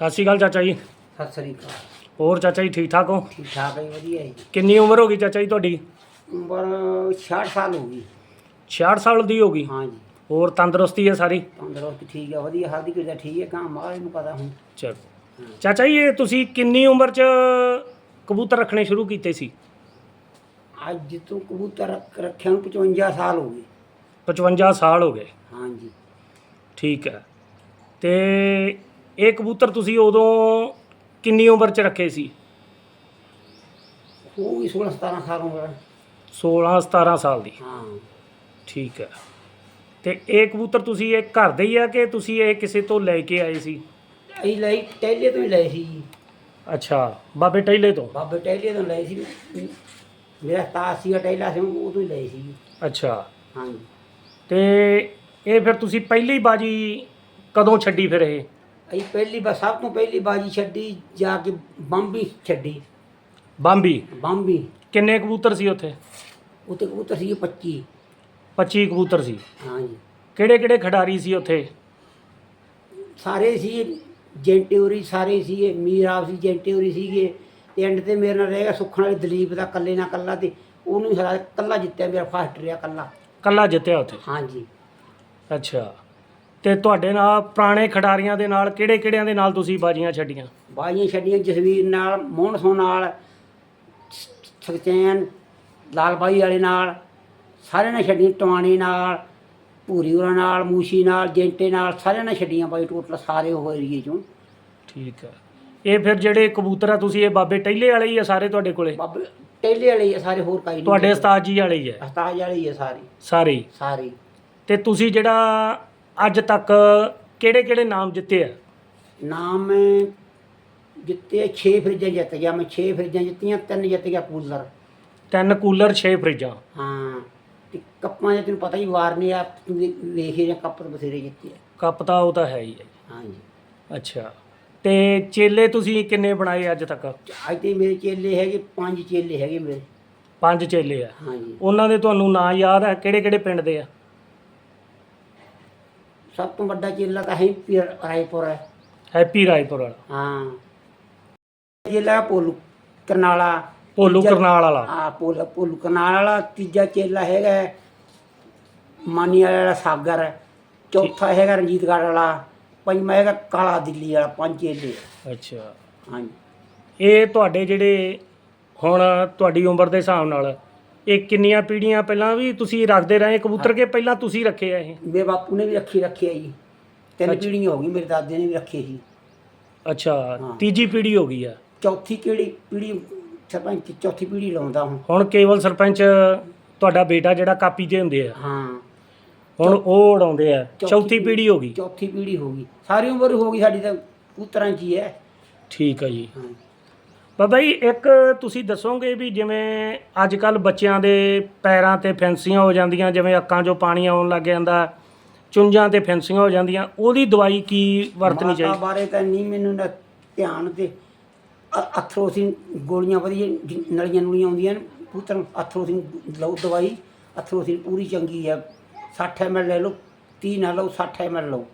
ਸਤਿ ਸ਼੍ਰੀ ਅਕਾਲ ਚਾਚਾ ਜੀ। ਸਤਿ ਸ੍ਰੀ ਅਕਾਲ। ਹੋਰ ਚਾਚਾ ਜੀ ਠੀਕ ਠਾਕ ਹੋ? ਠੀਕ ਠਾਕ ਹੈ ਵਧੀਆ ਹੈ ਜੀ। ਕਿੰਨੀ ਉਮਰ ਹੋ ਗਈ ਚਾਚਾ ਜੀ ਤੁਹਾਡੀ? ਉਮਰ 66 ਸਾਲ ਹੋ ਗਈ। 66 ਸਾਲ ਦੀ ਹੋ ਗਈ? ਹਾਂ ਜੀ। ਹੋਰ ਤੰਦਰੁਸਤੀ ਹੈ ਸਾਰੀ? ਤੰਦਰੁਸਤ ਠੀਕ ਹੈ ਵਧੀਆ ਹਰ ਦੀ ਕਿਰਦਾ ਠੀਕ ਹੈ ਕਾਂ ਮਾਰੇ ਨੂੰ ਪਤਾ ਹੁਣ। ਚਲੋ। ਚਾਚਾ ਜੀ ਇਹ ਤੁਸੀਂ ਕਿੰਨੀ ਉਮਰ 'ਚ ਕਬੂਤਰ ਰੱਖਣੇ ਸ਼ੁਰੂ ਕੀਤੇ ਸੀ? ਅੱਜ ਤੋਂ ਕਬੂਤਰ ਰੱਖ- ਰੱਖਿਆ ਨੂੰ 55 ਸਾਲ ਹੋ ਗਏ। 55 ਸਾਲ ਹੋ ਗਏ। ਹਾਂ ਜੀ। ਠੀਕ ਹੈ। ਤੇ ਇਹ ਕਬੂਤਰ ਤੁਸੀਂ ਉਦੋਂ ਕਿੰਨੀ ਉਮਰ 'ਚ ਰੱਖੇ ਸੀ? ਹੋ ਗਈ 16 17 ਸਾਲ ਉਮਰ 16 17 ਸਾਲ ਦੀ। ਹਾਂ। ਠੀਕ ਹੈ। ਤੇ ਇਹ ਕਬੂਤਰ ਤੁਸੀਂ ਇਹ ਘਰ ਦੇ ਹੀ ਆ ਕਿ ਤੁਸੀਂ ਇਹ ਕਿਸੇ ਤੋਂ ਲੈ ਕੇ ਆਏ ਸੀ? ਅਸੀਂ ਲਈ ਟੈਲੇ ਤੋਂ ਹੀ ਲਏ ਸੀ ਜੀ। ਅੱਛਾ ਬਾਬੇ ਟੈਲੇ ਤੋਂ? ਬਾਬੇ ਟੈਲੇ ਤੋਂ ਲਏ ਸੀ। ਮੇਰਾ ਤਾਸ ਸੀਗਾ ਟੈਲਾ ਸੀ ਉਹ ਤੋਂ ਹੀ ਲਏ ਸੀ। ਜੀ। ਅੱਛਾ। ਹਾਂ ਜੀ ਤੇ ਇਹ ਫਿਰ ਤੁਸੀਂ ਪਹਿਲੀ ਬਾਜੀ ਕਦੋਂ ਛੱਡੀ ਫਿਰ ਇਹ? ਅਸੀਂ ਪਹਿਲੀ ਵਾਰ ਸਭ ਤੋਂ ਪਹਿਲੀ ਬਾਜੀ ਛੱਡੀ ਜਾ ਕੇ ਬੰਬੀ ਛੱਡੀ। ਬੰਬੀ? ਬੰਬੀ। ਕਿੰਨੇ ਕਬੂਤਰ ਸੀ ਉੱਥੇ? ਉੱਤੇ ਕਬੂਤਰ ਸੀ 25 25 ਕਬੂਤਰ ਸੀ। ਹਾਂ ਜੀ ਕਿਹੜੇ ਕਿਹੜੇ ਖਿਡਾਰੀ ਸੀ ਉੱਥੇ? ਸਾਰੇ ਸੀ ਜੈਂਟਿਊਰੀ ਸਾਰੇ ਸੀਗੇ। ਮੀਰਾਬ ਸੀ ਜੈਂਟਿਊਰੀ ਸੀਗੇ। ਤੇ ਐਂਡ ਤੇ ਮੇਰੇ ਨਾਲ ਰਹੇਗਾ ਸੁੱਖਣ ਵਾਲੇ ਦਲੀਪ ਦਾ ਕੱਲੇ ਨਾਲ ਕੱਲਾ ਤੇ ਉਹਨੂੰ ਹੀ ਹਰਾ ਕੱਲਾ ਜਿੱਤਿਆ ਮੇਰਾ ਫਸਟ ਰਿਹਾ ਕੱਲਾ ਕੱਲਾ ਜਿੱਤਿਆ ਉੱਥੇ? ਹਾਂਜੀ। ਅੱਛਾ। ਤੇ ਤੁਹਾਡੇ ਨਾਲ ਪੁਰਾਣੇ ਖਿਡਾਰੀਆਂ ਦੇ ਨਾਲ ਕਿਹੜੇ ਕਿਹੜਿਆਂ ਦੇ ਨਾਲ ਤੁਸੀਂ ਬਾਜੀਆਂ ਛੱਡੀਆਂ? ਬਾਜੀਆਂ ਛੱਡੀਆਂ ਜਸਵੀਰ ਨਾਲ ਮੋਹਨ ਸੋ ਨਾਲ ਸਖਚੈਨ ਲਾਲ ਬਾਈ ਵਾਲੇ ਨਾਲ ਸਾਰਿਆਂ ਨੇ ਛੱਡੀਆਂ ਟਵਾਣੇ ਨਾਲ ਭੂਰੀ ਹੋਰਾਂ ਨਾਲ ਮੂਸ਼ੀ ਨਾਲ ਜੈਂਟੇ ਨਾਲ ਸਾਰਿਆਂ ਨੇ ਛੱਡੀਆਂ ਬਾਈ ਟੋਟਲ ਸਾਰੇ ਉਹ ਏਰੀਏ ਚੋਂ। ਠੀਕ ਹੈ। ਇਹ ਫਿਰ ਜਿਹੜੇ ਕਬੂਤਰ ਆ ਤੁਸੀਂ ਇਹ ਬਾਬੇ ਟੈਲੇ ਵਾਲੇ ਹੀ ਆ ਸਾਰੇ ਤੁਹਾਡੇ ਕੋਲੇ? ਬਾਬੇ ਟੇਲੇ ਵਾਲੇ ਹੀ ਆ ਸਾਰੇ ਹੋਰ ਕਾਈ ਨਹੀਂ ਤੁਹਾਡੇ ਉਸਤਾਦ ਜੀ ਵਾਲੇ ਹੀ ਆ? ਉਸਤਾਦ ਵਾਲੇ ਹੀ ਆ ਸਾਰੇ। ਸਾਰੇ। ਸਾਰੇ ਤੇ ਤੁਸੀਂ ਜਿਹੜਾ ਅੱਜ ਤੱਕ ਕਿਹੜੇ ਕਿਹੜੇ ਨਾਮ ਜਿੱਤੇ ਆ? ਨਾਮ ਜਿੱਤੇ 6 ਫਰਿੱਜਾਂ ਜਿੱਤ ਗਿਆ ਮੈਂ 6 ਫਰਿੱਜਾਂ ਜਿੱਤੀਆਂ ਤਿੰਨ ਜਿੱਤ ਗਿਆ ਕੂਲਰ। ਤਿੰਨ ਕੂਲਰ 6 ਫਰਿੱਜਾਂ। ਹਾਂ ਤੇ ਕੱਪਾਂ ਦੇ ਤੈਨੂੰ ਪਤਾ ਹੀ ਵਾਰ ਨਹੀਂ ਆ ਤੂੰ ਵੇਖੇ ਜਾਂ ਕੱਪ ਤਾਂ ਬਥੇਰੇ ਜਿੱਤੇ ਆ। ਕੱਪ ਤਾਂ ਉਹ ਤਾਂ ਹੈ ਹੀ ਹੈ। ਹਾਂਜੀ। ਅੱਛਾ ਤੇ ਚੇਲੇ ਤੁਸੀਂ ਕਿੰਨੇ ਬਣਾਏ ਅੱਜ ਤੱਕ? ਅੱਜ ਤੇ ਮੇਰੇ ਚੇਲੇ ਹੈਗੇ ਪੰਜ ਚੇਲੇ ਹੈਗੇ ਮੇਰੇ। ਪੰਜ ਚੇਲੇ ਆ। ਹਾਂਜੀ। ਉਹਨਾਂ ਦੇ ਤੁਹਾਨੂੰ ਨਾਂ ਯਾਦ ਹੈ ਕਿਹੜੇ ਕਿਹੜੇ ਪਿੰਡ ਦੇ ਆ? ਸਭ ਤੋਂ ਵੱਡਾ ਚੇਲਾ ਤਾਂ ਹੈ ਪੀਰ ਰਾਏਪੁਰ ਹੈ। ਹੈਪੀ ਰਾਏਪੁਰ ਵਾਲਾ। ਹਾਂ। ਚੇਲਾ ਭੋਲੂ ਕਰਨਾਲਾ। ਭੋਲੂ ਤੀਜਾ- ਕਰਨਾਲ ਵਾਲਾ। ਕਰਨਾਲ ਵਾਲਾ। ਤੀਜਾ ਚੇਲਾ ਹੈਗਾ ਹੈ ਮਾਨੀ ਵਾਲਾ ਸਾਗਰ ਚੌਥਾ ਹੈਗਾ ਰਣਜੀਤਗੜ੍ਹ ਵਾਲਾ। ਪੰਜਵਾਂ ਹੈਗਾ ਕਾਲਾ ਦਿੱਲੀ ਵਾਲਾ ਪੰਜ ਚੇਲੇ। ਅੱਛਾ। ਹਾਂਜੀ। ਇਹ ਤੁਹਾਡੇ ਜਿਹੜੇ ਹੁਣ ਤੁਹਾਡੀ ਉਮਰ ਦੇ ਹਿਸਾਬ ਨਾਲ ਇਹ ਕਿੰਨੀਆਂ ਪੀੜ੍ਹੀਆਂ ਪਹਿਲਾਂ ਵੀ ਤੁਸੀਂ ਰੱਖਦੇ ਰਹੇ ਕਬੂਤਰ ਕੇ ਪਹਿਲਾਂ ਤੁਸੀਂ ਰੱਖੇ ਆ ਇਹ? ਮੇਰੇ ਬਾਪੂ ਨੇ ਵੀ ਰੱਖੀ ਰੱਖਿਆ ਜੀ। ਤਿੰਨ। ਪੀੜ੍ਹੀਆਂ ਹੋ ਗਈ ਮੇਰੇ ਦਾਦੇ ਨੇ ਵੀ ਰੱਖੇ ਸੀ ਅੱਛਾ। ਤੀਜੀ ਪੀੜ੍ਹੀ ਹੋ ਗਈ ਆ? ਚੌਥੀ ਕਿਹੜੀ ਪੀੜ੍ਹੀ ਸਰਪੰਚ ਚੌਥੀ ਪੀੜ੍ਹੀ ਲਾਉਂਦਾ ਹੁਣ। ਹੁਣ ਕੇਵਲ ਸਰਪੰਚ ਤੁਹਾਡਾ ਬੇਟਾ ਜਿਹੜਾ ਕਾਪੀ ਤੇ ਹੁੰਦੇ ਆ? ਹਾਂ। ਹੁਣ ਉਹ ਉਡਾਉਂਦੇ ਆ। ਚੌਥੀ ਪੀੜ੍ਹੀ ਹੋ ਗਈ? ਚੌਥੀ ਪੀੜ੍ਹੀ ਹੋ ਗਈ। ਸਾਰੀ ਉਮਰ ਹੀ ਗਈ ਸਾਡੀ ਤਾਂ ਪੁੱਤਰਾਂ 'ਚ ਹੀ ਹੈ। ਠੀਕ ਆ ਜੀ। ਹਾਂ। ਬਾਬਾ ਜੀ ਇੱਕ ਤੁਸੀਂ ਦੱਸੋਗੇ ਵੀ ਜਿਵੇਂ ਅੱਜ ਕੱਲ ਬੱਚਿਆਂ ਦੇ ਪੈਰਾਂ ਤੇ ਫੈਂਸੀਆਂ ਹੋ ਜਾਂਦੀਆਂ ਜਿਵੇਂ ਅੱਖਾਂ 'ਚੋਂ ਪਾਣੀ ਆਉਣ ਲੱਗ ਜਾਂਦਾ ਚੁੰਝਾਂ ਤੇ ਫੈਂਸੀਆਂ ਹੋ ਜਾਂਦੀਆਂ ਉਹਦੀ ਦਵਾਈ ਕੀ ਵਰਤਣੀ ਮਾਤਾ ਚਾਹੀਦੀ? ਬਾਰੇ ਤਾਂ ਨਹੀਂ ਮੈਨੂੰ ਨਾ ਧਿਆਨ ਤੇ ਅ- ਅਥਰੋਸਿਨ ਗੋਲੀਆਂ ਵਧੀਆ ਜਿ- ਨਲੀਆਂ ਨੂਲੀਆਂ ਆਉਂਦੀਆਂ ਨੇ ਪੁੱਤਰ ਅਥਰੋਸਿਨ ਲਓ ਦਵਾਈ ਅਥਰੋਸਿਨ ਪੂਰੀ ਚੰਗੀ ਹੈ 60 ml ਲੈ ਲਓ 30 ਨਾ ਲਓ 60 ml ਲਓ।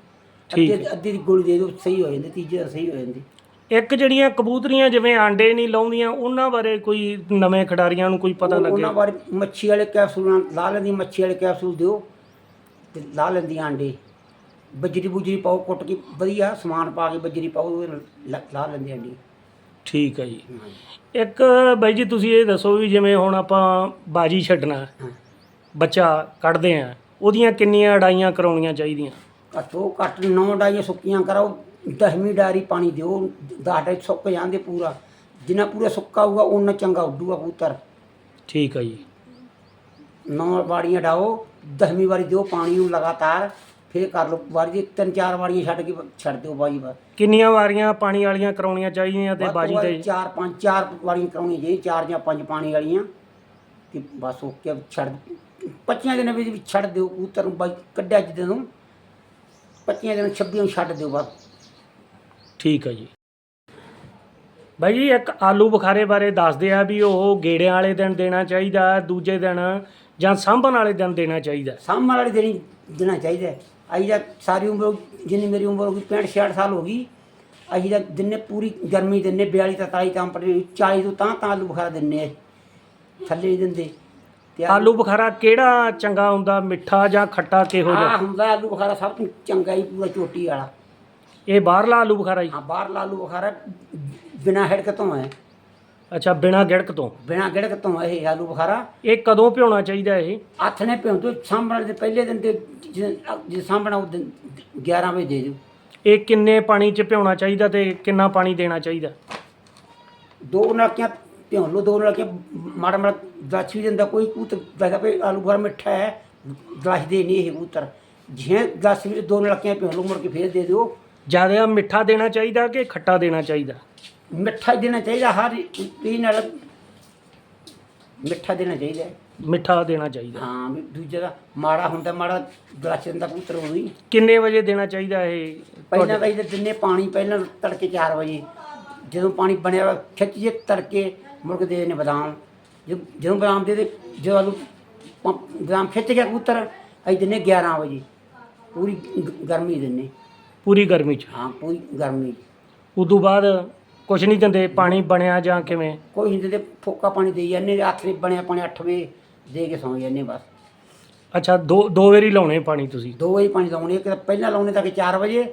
ਠੀਕ ਅੱਧੀ ਅੱਧੀ ਦੀ ਗੋਲੀ ਦੇ ਦਿਓ ਸਹੀ ਹੋ ਜਾਂਦੀ ਤੀਜੇ ਦਾ ਸਹੀ ਹੋ ਜਾਂਦੀ। ਇੱਕ ਜਿਹੜੀਆਂ ਕਬੂਤਰੀਆਂ ਜਿਵੇਂ ਆਂਡੇ ਨਹੀਂ ਲਾਉਂਦੀਆਂ ਉਹਨਾਂ ਬਾਰੇ ਕੋਈ ਨਵੇਂ ਖਿਡਾਰੀਆਂ ਨੂੰ ਕੋਈ ਪਤਾ ਲੱਗੇ? ਉਹਨਾਂ ਬਾਰੇ ਮੱਛੀ ਵਾਲੇ ਕੈਪਸੂਲ ਲਾ ਲੈਂਦੀ ਮੱਛੀ ਵਾਲੇ ਕੈਪਸੂਲ ਦਿਓ ਤੇ ਲਾ ਲੈਂਦੀ ਆਂਡੇ। ਬਜਰੀ ਬੁਜਰੀ ਪਾਓ ਕੁੱਟ ਕੇ ਵਧੀਆ ਸਮਾਨ ਪਾ ਕੇ ਬਜਰੀ ਪਾਓ ਉਹਦੇ ਨਾਲ ਲਾ- ਲਾ ਲੈਂਦੀ ਆਂਡੀ। ਠੀਕ ਹੈ ਜੀ। ਇੱਕ ਬਾਈ ਜੀ ਤੁਸੀਂ ਇਹ ਦੱਸੋ ਵੀ ਜਿਵੇਂ ਹੁਣ ਆਪਾਂ ਬਾਜੀ ਛੱਡਣਾ ਬੱਚਾ ਕੱਢਦੇ ਆ ਉਹਦੀਆਂ ਕਿੰਨੀਆਂ ਅੜਾਈਆਂ ਕਰਾਉਣੀਆਂ ਚਾਹੀਦੀਆਂ? ਘੱਟੋ ਘੱਟ ਨੌ ਡਾਈਆਂ ਸੁੱਕੀਆਂ ਕਰਾਓ ਦਸਵੀਂ ਡਾਰੀ ਪਾਣੀ ਦਿਓ ਦਾਟੇ ਸੁੱਕ ਜਾਂਦੇ ਪੂਰਾ। ਜਿੰਨਾ ਪੂਰਾ ਸੁੱਕਾ ਹੋਊਗਾ ਉਹਨਾਂ ਚੰਗਾ ਉੱਡੂਗਾ ਕਬੂਤਰ। ਠੀਕ ਹੈ ਜੀ। ਨੌ ਵਾੜੀਆਂ ਡਾਓ ਦਸਵੀਂ ਵਾਰੀ ਦਿਓ ਪਾਣੀ ਨੂੰ ਲਗਾਤਾਰ ਫੇਰ ਕਰ ਲਓ। ਵਾਰੀ ਦੀ ਤਿੰਨ ਚਾਰ ਵਾੜੀਆਂ ਛੱਡ ਕੇ ਛੱਡ ਦਿਓ ਬਾਜੀ ਬਸ। ਕਿੰਨੀਆਂ ਵਾਰੀਆਂ ਪਾਣੀ ਵਾਲੀਆਂ ਕਰਾਉਣੀਆਂ ਚਾਹੀਦੀਆਂ ਤੇ ਵੱਧ ਤੋਂ ਬਾਜੀ ਵੱਧ ਤੇ? ਚਾਰ ਪੰਜ ਚਾਰ ਵਾਰੀਆਂ ਕਰਾਉਣੀਆਂ ਜੀ ਚਾਰ ਜਾਂ ਪੰਜ ਪਾਣੀ ਵਾਲੀਆਂ। ਤੇ ਬਸ ਓਕੇ ਛੱਡ 25 ਦਿਨਾਂ ਵਿੱਚ ਵੀ ਛੱਡ ਦਿਓ ਕਬੂਤਰ ਨੂੰ ਬਾਈ ਕੱਢਿਆ ਜਿੱਦਾਂ ਨੂੰ। 25 ਦਿਨ 26 ਨੂੰ ਛੱਡ ਦਿਓ ਬਸ। ਠੀਕ ਹੈ ਜੀ। ਬਾਈ ਜੀ ਇੱਕ ਆਲੂ ਬੁਖਾਰੇ ਬਾਰੇ ਦੱਸਦੇ ਆ ਵੀ ਉਹ ਗੇੜਿਆਂ ਵਾਲੇ ਦਿਨ ਦੇਣਾ ਚਾਹੀਦਾ ਦੂਜੇ ਦਿਨ ਜਾਂ ਸਾਂਭਣ ਵਾਲੇ ਦਿਨ ਦੇਣਾ ਚਾਹੀਦਾ। ਸਾਹਮਣੇ ਵਾਲੇ ਦਿਨ ਦੇਣਾ ਚਾਹੀਦਾ ਹੈ। ਆਈ ਦਾ ਸਾਰੀ ਉਮਰ ਜਿੰਨੀ ਮੇਰੀ ਉਮਰ ਹੋ ਗਈ 65 66 ਸਾਲ ਹੋ ਗਈ। ਅਸੀਂ ਤਾਂ ਦਿਨੇ ਪੂਰੀ ਗਰਮੀ ਦਿੰਨੇ 42 43 ਟੈਂਪਰੇਚਰ 40 ਤੋਂ ਤਾਂ ਤਾਂ ਆਲੂ ਬੁਖਾਰਾ ਦਿੰਨੇ ਆ। ਥੱਲੇ ਨਹੀਂ ਦਿੰਦੇ। ਤੇ ਆਲੂ ਬੁਖਾਰਾ ਕਿਹੜਾ ਚੰਗਾ ਹੁੰਦਾ ਮਿੱਠਾ ਜਾਂ ਖੱਟਾ ਕਿਹੋ ਜਿਹਾ? ਹੁੰਦਾ ਆਲੂ ਬੁਖਾਰਾ ਸਭ ਤੋਂ ਚੰਗਾ ਹੀ ਪੂਰਾ ਚੋਟੀ ਵਾਲਾ। ਇਹ ਬਾਹਰਲਾ ਆਲੂ ਬੁਖਾਰਾ ਜੀ? ਹਾਂ ਬਾਹਰ ਆਲੂ ਬੁਖਾਰਾ ਬਿਨਾ ਹੈੜਕ ਤੋਂ ਹੈ। ਅੱਛਾ ਬਿਨਾ ਗਿੜਕ ਤੋਂ? ਬਿਨਾ ਗਿੜਕ ਤੋਂ ਹੈ ਇਹ ਆਲੂ ਬੁਖਾਰਾ। ਇਹ ਕਦੋਂ ਭਿਉਣਾ ਚਾਹੀਦਾ ਇਹ? ਹੱਥ ਨੇ ਪਿਉਂ ਤੋਂ ਸਾਂਭਣ ਦੇ ਪਹਿਲੇ ਦਿਨ ਤੇ ਜੇ ਸਾਂਭਣਾ ਉਹ ਦਿਨ 11 ਵਜੇ ਦੇ ਦਿਓ। ਇਹ ਕਿੰਨੇ ਪਾਣੀ 'ਚ ਭਿਉਣਾ ਚਾਹੀਦਾ ਤੇ ਕਿੰਨਾ ਪਾਣੀ ਦੇਣਾ ਚਾਹੀਦਾ? ਦੋ ਨਲਕੀਆਂ ਭਿਉਂ ਲਓ ਦੋ ਨਲਕੀਆਂ ਮਾੜਾ ਮਾੜਾ ਦਸ ਵੀ ਦਿੰਦਾ ਕੋਈ ਕੂਤ ਵੈਸਾ ਵੀ ਆਲੂ ਬੁਖਾਰਾ ਮਿੱਠਾ ਹੈ ਦਸ ਦੇ ਨਹੀਂ ਇਹ ਕਬੂਤਰ ਜੇ ਦਸ ਵੀ ਦੋ ਨਲਕੀਆਂ ਭਿਉਂ ਲਓ ਮੁੜ ਕੇ ਫੇਰ ਦੇ ਦਿਓ। ਜ਼ਿਆਦਾ ਮਿੱਠਾ ਦੇਣਾ ਚਾਹੀਦਾ ਕਿ ਖੱਟਾ ਦੇਣਾ ਚਾਹੀਦਾ? ਮਿੱਠਾ ਦੇਣਾ ਚਾਹੀਦਾ ਹਰ ਪੀ ਨਾਲ ਮਿੱਠਾ ਦੇਣਾ ਚਾਹੀਦਾ। ਹੈ। ਮਿੱਠਾ ਦੇਣਾ ਚਾਹੀਦਾ। ਹਾਂ ਵੀ ਦੂਜੇ ਦਾ ਮਾੜਾ ਹੁੰਦਾ ਮਾੜਾ ਦਸ ਦਿੰਦਾ ਕਬੂਤਰ ਹੋਈ ਕਿੰਨੇ ਵਜੇ ਦੇਣਾ ਚਾਹੀਦਾ ਇਹ ਪਹਿਲਾਂ ਤਾਂ ਇਹਦੇ ਦਿਨੇ ਪਾਣੀ ਪਹਿਲਾਂ ਤੜਕੇ 4 ਵਜੇ। ਜਦੋਂ ਪਾਣੀ ਬਣਿਆ ਵਾ, ਖਿੱਚ ਜੇ ਤੜਕੇ ਕੇ ਦੇ ਨੇ ਬਦਾਮ। ਜਦੋਂ ਜਦੋਂ ਬਦਾਮ ਦੇ ਦੇ ਜਦੋਂ ਆਲੂ ਪ- ਬਦਾਮ ਖਿੱਚ ਗਿਆ ਕਬੂਤਰ ਅਸੀਂ ਦਿਨੇ 11 ਵਜੇ। ਪੂਰੀ ਗ- ਗਰਮੀ ਦਿੰਨੇ ਪੂਰੀ ਗਰਮੀ 'ਚ? ਹਾਂ ਪੂਰੀ ਗਰਮੀ ਉਦੋਂ ਬਾਅਦ ਕੁਝ ਨਹੀਂ ਦਿੰਦੇ ਪਾਣੀ ਬਣਿਆ ਜਾਂ ਕਿਵੇਂ? ਕੋਈ ਨਹੀਂ ਤੇ ਫੋਕਾ ਪਾਣੀ ਦੇਈ ਜਾਂਦੇ ਹੱਥ ਨੇ ਬਣਿਆ ਪਾਣੀ 8 ਵਜੇ ਦੇ ਕੇ ਸੌਂ ਜਾਂਦੇ ਬਸ। ਅੱਛਾ ਦੋ ਦੋ ਵਾਰੀ ਲਾਉਣੇ ਪਾਣੀ ਤੁਸੀਂ? 2 ਵਜੇ ਪਾਣੀ ਲਾਉਣੇ ਇੱਕ ਤਾਂ ਪਹਿਲਾਂ ਲਾਉਣੇ ਤੱਕ 4 ਵਜੇ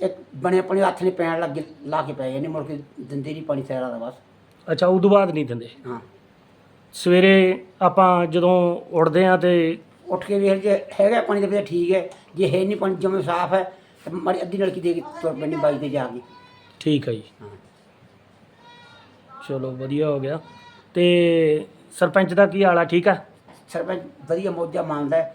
ਇੱਕ ਬਣਿਆ ਪਾਣੀ ਹੱਥ ਨੇ ਪੈਣ ਲੱਗੇ ਲਾ ਕੇ ਪੈ ਜਾਂਦੇ ਮੁੜ ਕੇ ਦਿੰਦੇ ਨਹੀਂ ਪਾਣੀ ਸਾਰਾ ਦਾ ਬਸ। ਅੱਛਾ ਉਦੋਂ ਬਾਅਦ ਨਹੀਂ ਦਿੰਦੇ? ਹਾਂ। ਸਵੇਰੇ ਆਪਾਂ ਜਦੋਂ ਉੱਠਦੇ ਆ ਤੇ ਉੱਠ ਕੇ ਵੇਖ ਜੇ ਹੈਗਾ ਪਾਣੀ ਤਾਂ ਫਿਰ ਠੀਕ ਹੈ ਜੇ ਹੈ ਨਹੀਂ ਪਾਣੀ ਜਮੇ ਸਾਫ਼ ਹੈ ਤਾਂ ਮਾੜੀ ਅੱਧੀ ਨਲਕੀ ਦੇ ਕੇ ਤੁਰ ਪੈਣੀ ਬਾਈ ਤੇ ਜਾ ਕੇ। ਠੀਕ ਹੈ ਜੀ। ਹਾਂ। ਚਲੋ ਵਧੀਆ ਹੋ ਗਿਆ। ਤੇ ਸਰਪੰਚ ਦਾ ਕੀ ਹਾਲ ਆ? ਠੀਕ ਆ? ਸਰਪੰਚ ਵਧੀਆ ਮੌਜਾ ਮੰਨਦਾ ਹੈ।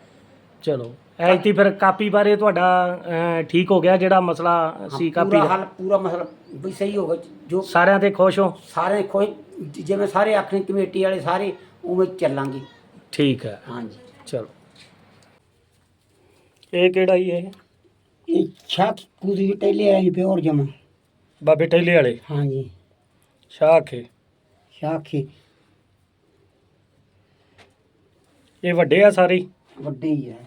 ਚਲੋ ਐਤੀ ਫਿਰ ਕਾਪੀ ਬਾਰੇ ਤੁਹਾਡਾ ਅਹ, ਠੀਕ ਹੋ ਗਿਆ ਜਿਹੜਾ ਮਸਲਾ ਸੀ ਕਾਪੀ ਪੂਰਾ ਦਾ? ਹੱਲ ਪੂਰਾ ਮਸਲਾ ਵੀ ਸਹੀ ਹੋ ਗਿਆ। ਜੋ ਸਾਰਿਆਂ ਤੇ ਖੁਸ਼ ਹੋ? ਸਾਰੇ ਖੁਸ਼ ਜਿਵੇਂ ਸਾਰੇ ਆਖਣੀ ਕਮੇਟੀ ਵਾਲੇ ਸਾਰੇ ਉਵੇਂ ਚੱਲਾਂਗੇ। ਠੀਕ ਹੈ ਹਾਂਜੀ। ਚਲੋ। ਇਹ ਕਿਹੜਾ ਹੀ ਇਹ? ਇਹ ਛਾਕ ਪੂਰੀ ਟੈਲੇ ਆਈ ਪਿਓਰ ਜਮਾ। ਬਾਬੇ ਟੈਲੇ ਵਾਲੇ? ਹਾਂਜੀ। ਸ਼ਾਖੇ? ਸ਼ਾਖੀ। ਇਹ ਵੱਡੇ ਆ ਸਾਰੇ? ਹੀ? ਵੱਡੇ ਹੀ ਹੈ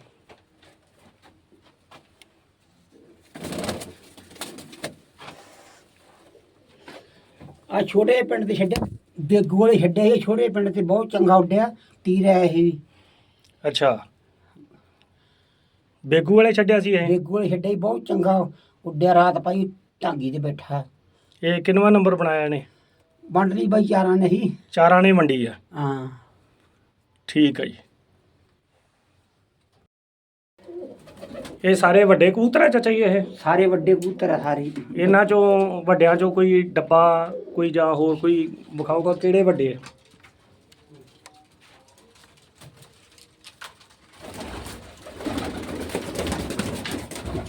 ਆ ਛੋਟੇ ਪਿੰਡ ਤੇ ਛੱਡਿਆ ਬੇਗੂ ਵਾਲੇ ਛੱਡਿਆ ਇਹ ਛੋਟੇ ਪਿੰਡ ਤੇ ਬਹੁਤ ਚੰਗਾ ਉੱਡਿਆ ਤੀਰ ਹੈ ਇਹ ਵੀ। ਅੱਛਾ। ਬੇਗੂ ਵਾਲੇ ਛੱਡਿਆ ਸੀ ਇਹ? ਬੇਗੂ ਵਾਲੇ ਛੱਡਿਆ ਹੀ ਬਹੁਤ ਚੰਗਾ। ਉੱਡਿਆ ਰਾਤ ਪਾਈ ਢਾਂਗੀ ਤੇ ਬੈਠਾ। ਇਹ ਕਿੰਨਵਾਂ ਨੰਬਰ ਬਣਾਇਆ ਨੇ ਵੰਡ ਲਈ ਬਾਈ ਚਾਰਾਂ ਨਹੀਂ ਚਾਰਾਂ ਨੇ ਮੰਡੀ ਆ। ਹਾਂ। ਠੀਕ ਹੈ ਜੀ। ਇਹ ਸਾਰੇ ਵੱਡੇ ਕਬੂਤਰ ਆ ਚਾਚਾ ਜੀ ਇਹ? ਸਾਰੇ ਵੱਡੇ ਕਬੂਤਰ ਆ ਸਾਰੇ। ਇਹਨਾਂ ਚੋਂ ਵੱਡਿਆਂ ਚੋਂ ਕੋਈ ਡੱਬਾ ਕੋਈ ਜਾਂ ਹੋਰ ਕੋਈ ਵਿਖਾਊਗਾ ਕਿਹੜੇ ਵੱਡੇ ਆ ਖੁੱਲਾ ਹਾਲ ਹੈ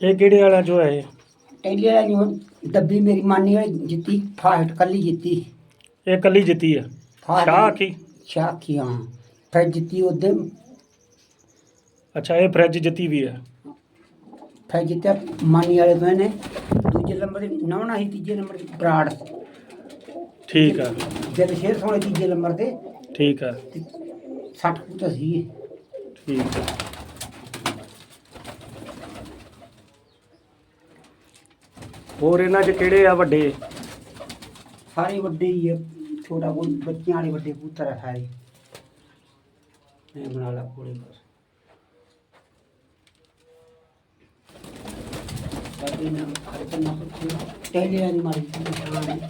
ਇਹ ਕਿਹੜੇ ਵਾਲਾ ਜੋ ਹੈ ਇਹ? ਟੈਲੇ ਵਾਲਾ ਜੋ ਡੱਬੀ ਮੇਰੀ ਮਾਨੀ ਵਾਲੀ ਜਿੱਤੀ ਫਾਸਟ ਕੱਲੀ ਜਿੱਤੀ। ਇਹ ਕੱਲੀ ਜਿੱਤੀ ਆ। ਸ਼ਾਹ ਕੀ ਸ਼ਾਖੀ ਹਾਂ। ਫਿਰ ਜਿੱਤੀ ਉਹਦੇ ਅੱਛਾ ਇਹ ਫ੍ਰਿਜ ਜਿੱਤੀ ਵੀ ਆ ਫਿਰ ਜਿੱਤਿਆ ਮਾਨੀ ਵਾਲੇ ਤੋਂ ਇਹਨੇ। ਦੂਜੇ ਨੰਬਰ ਤੇ ਨੌਣਾ ਸੀ ਤੀਜੇ ਨੰਬਰ ਤੇ ਬਰਾੜ। ਠੀਕ ਆ। ਜਦ ਸ਼ੇਰ ਸੋਹਣੇ ਤੀਜੇ ਨੰਬਰ ਤੇ ਠੀਕ ਆ। 60 ਕੁੱਤਾ ਸੀ ਠੀਕ ਆ। ਹੋਰ ਇਹਨਾਂ 'ਚ ਕਿਹੜੇ ਆ ਵੱਡੇ? ਸਾਰੇ ਵੱਡੇ ਹੀ ਆ ਛੋਟਾ ਕੋਈ ਬੱਚਿਆਂ ਵਾਲੇ ਵੱਡੇ ਕਬੂਤਰ ਆ ਸਾਰੇ। ਮੈਂ ਬਣਾ ਲਾ ਕੋਲੇ ਬਸ। ਸਾਡੇ ਨਾਲ ਹਰ ਕੰਨਾ ਪੁੱਛੀ। ਟੈਲੇ ਵਾਲੀ ਮਾਰੀ ਹਾਂ ਪਾਣੀ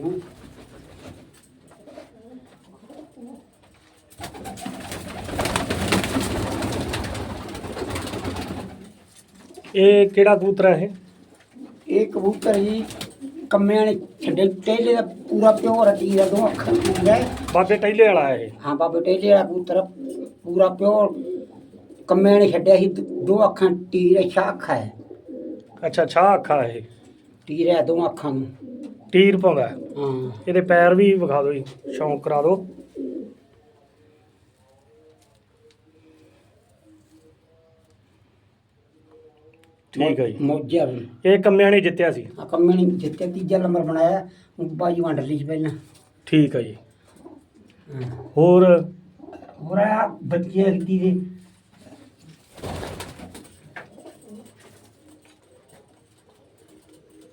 ਨਹੀਂ ਇਹ ਕਿਹੜਾ ਕਬੂਤਰ ਹੈ ਇਹ? ਇਹ ਕਬੂਤਰ ਹੀ ਕੰਮਿਆਂ ਨੇ ਛੱਡੇ ਟੇਲੇ ਦਾ ਪੂਰਾ ਪਿਓਰ ਹੱਡੀ ਦਾ ਦੋ ਅੱਖਾਂ ਹੁੰਦਾ ਬਾਬੇ ਟੈਲੇ ਵਾਲਾ ਹੈ ਹਾਂ ਬਾਬੇ ਟੇਲੇ ਵਾਲਾ ਕਬੂਤਰ ਪੂਰਾ ਪਿਓ ਕੰਮਿਆਂ ਨੇ ਛੱਡਿਆ ਸੀ ਦੋ ਅੱਖਾਂ ਟੀਰ ਅੱਛਾ ਅੱਖਾ ਹੈ। ਅੱਛਾ ਛਾ ਹੈ ਇਹ। ਦੋ ਅੱਖਾਂ ਨੂੰ। ਟੀਰ ਪਾਉਂਦਾ। ਹੈ। ਹਾਂ ਇਹਦੇ ਪੈਰ ਵੀ ਵਿਖਾ ਦਿਓ ਜੀ ਸ਼ੌਂਕ ਕਰਾ ਦਿਓ। ਠੀਕ ਹੈ ਜੀ। ਮੌਜਾ। ਵੀ ਇਹ ਕੰਮਿਆਂ ਨੇ ਜਿੱਤਿਆ ਸੀ। ਆ ਕੰਮੇ ਨੇ ਜਿੱਤੇ ਤੀਜਾ ਨੰਬਰ ਬਣਾਇਆ ਬਾਜੀ ਵੰਡ ਲਈ ਸੀ ਪਹਿਲਾਂ। ਠੀਕ ਹੈ ਜੀ। ਹਾਂ। ਹੋਰ? ਹੋਰ ਆ ਬੱਚੇ ਅਗਤੀ ਦੇ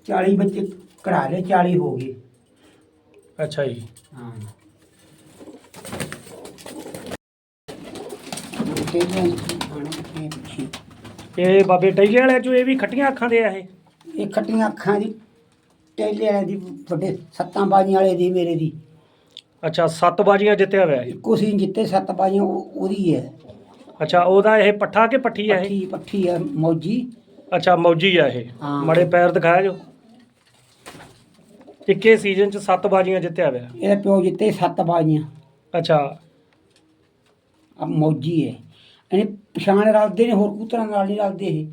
ਚਾਲੀ ਬੱਚੇ ਕਢਾ ਲਏ 40 ਹੋ ਗਏ। ਅੱਛਾ ਜੀ। ਹਾਂ। ਤੇ ਇਹ ਪਿੱਛੇ। ਇਹ ਬਾਬੇ ਟੈਲੇ ਵਾਲੇ ਚੋਂ ਇਹ ਵੀ ਖੱਟੀਆਂ ਅੱਖਾਂ ਦੇ ਆ ਇਹ? ਇਹ ਖੱਟੀਆਂ ਅੱਖਾਂ ਦੀ ਟੈਲੇ ਵਾਲੇ ਦੀ ਵੱਡੇ ਸੱਤਾਂ ਬਾਜੀਆਂ ਵਾਲੇ ਦੀ ਮੇਰੇ ਦੀ। ਅੱਛਾ ਸੱਤ ਬਾਜੀਆਂ ਜਿੱਤਿਆ ਹੋਇਆ ਇਹ? ਇੱਕੋ ਸੀ ਜਿੱਤੇ ਸੱਤ ਬਾਜੀਆਂ ਉਹ- ਉਹਦੀ ਹੈ। ਅੱਛਾ ਉਹਦਾ ਇਹ ਪੱਠਾ ਕਿ ਪੱਠੀ ਆ ਇਹ? ਪੱਠੀ ਪੱਠੀ ਹੈ ਮੌਜੀ। ਅੱਛਾ ਮੌਜੀ ਆ ਇਹ। ਹਾਂ। ਮੜੇ ਪੈਰ ਦਿਖਾਇਆ ਜੋ। ਇੱਕੇ ਸੀਜ਼ਨ ਚ ਸੱਤ ਬਾਜੀਆਂ ਜਿੱਤਿਆ ਹੋਇਆ? ਇਹਦਾ ਪਿਓ ਜਿੱਤੇ ਸੱਤ ਬਾਜੀਆਂ। ਅੱਛਾ। ਆ ਮੌਜੀ ਹੈ ਇਹਨੇ ਪਛਾਣ ਰਲਦੇ ਨੇ ਹੋਰ ਕਬੂਤਰਾਂ ਨਾਲ ਨਹੀਂ ਰਲਦੇ ਇਹ।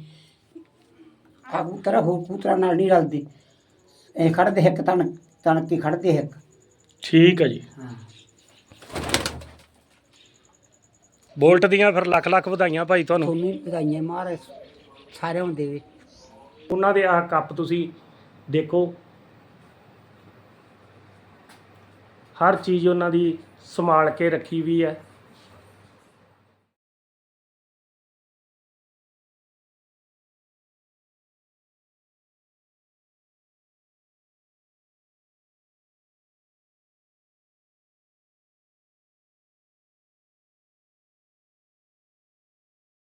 ਆ ਕਬੂਤਰ ਹੋਰ ਕਬੂਤਰਾਂ ਨਾਲ ਨਹੀਂ ਰਲਦੇ। ਇਹ ਖੜਦੇ ਇੱਕ ਤਣ ਤਣ ਕੇ ਖੜਦੇ ਇੱਕ। ਠੀਕ ਹੈ ਜੀ। ਹਾਂ। ਬੋਲਟ ਦੀਆਂ ਫਿਰ ਲੱਖ ਲੱਖ ਵਧਾਈਆਂ ਭਾਈ ਤੁਹਾਨੂੰ। ਤੁਹਾਨੂੰ ਵਧਾਈਆਂ ਮਾਰ ਸਾਰਿਆਂ ਨੂੰ ਦੇਵੇ ਉਹਨਾਂ ਦੇ ਆਹ ਕੱਪ ਤੁਸੀਂ ਦੇਖੋ ਹਰ ਚੀਜ਼ ਉਹਨਾਂ ਦੀ ਸੰਭਾਲ ਕੇ ਰੱਖੀ ਵੀ ਹੈ।